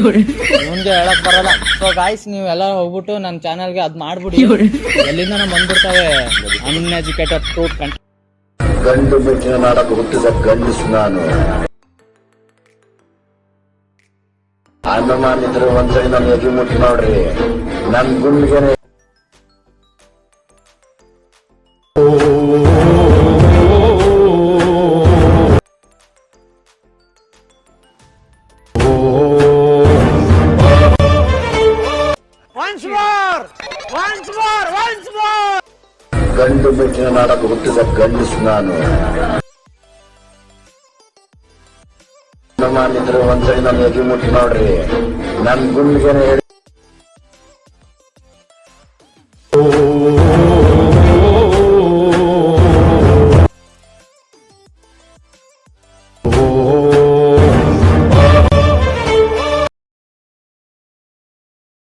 ಮುಂದೆ ಹೇಳಕ್ ಬರಲ್ಲ. ಸೊ ಗಾಯ್ಸ್ ನೀವು ಎಲ್ಲ ಹೋಗ್ಬಿಟ್ಟು ನನ್ನ ಚಾನಲ್ಗೆ ಅದ್ ಮಾಡ್ಬಿಡಿ. ಎಲ್ಲಿಂದ ನಮ್ಮ ಬಂದ್ಬಿಡ್ತಾವೆ ಅನ್ಎಜುಕೇಟೆಡ್ ಫ್ರೂಟ್ ಕಂಟ್ ಗಂಡು ಬಿಟ್ಟಿನ ನಾಡಕ್ಕೆ ಹುಟ್ಟಿದ ಗಂಡಸು ನಾನು ಅನುಮಾನ ಇದ್ರೆ ಒಂದ್ಸರಿ ನನ್ನ ಎಗಿ ಮುಟ್ಟಿ ನೋಡ್ರಿ. ನನ್ ಗುಂಡಿಗೆ ಗಂಡು ಮೆಟ್ಟಿನ ನಾಡಲು ಹುಟ್ಟಿದ ಗಂಡಸು ನಾನು ನಮ್ಮನ್ನಿದ್ರೆ ಒಂದ್ಸರಿ ನಾನು ಎಗಿ ಮುಟ್ಟಿ ನೋಡ್ರಿ. ನನ್ ಗುಂಡಿಗೆನೆ ಹೇಳಿ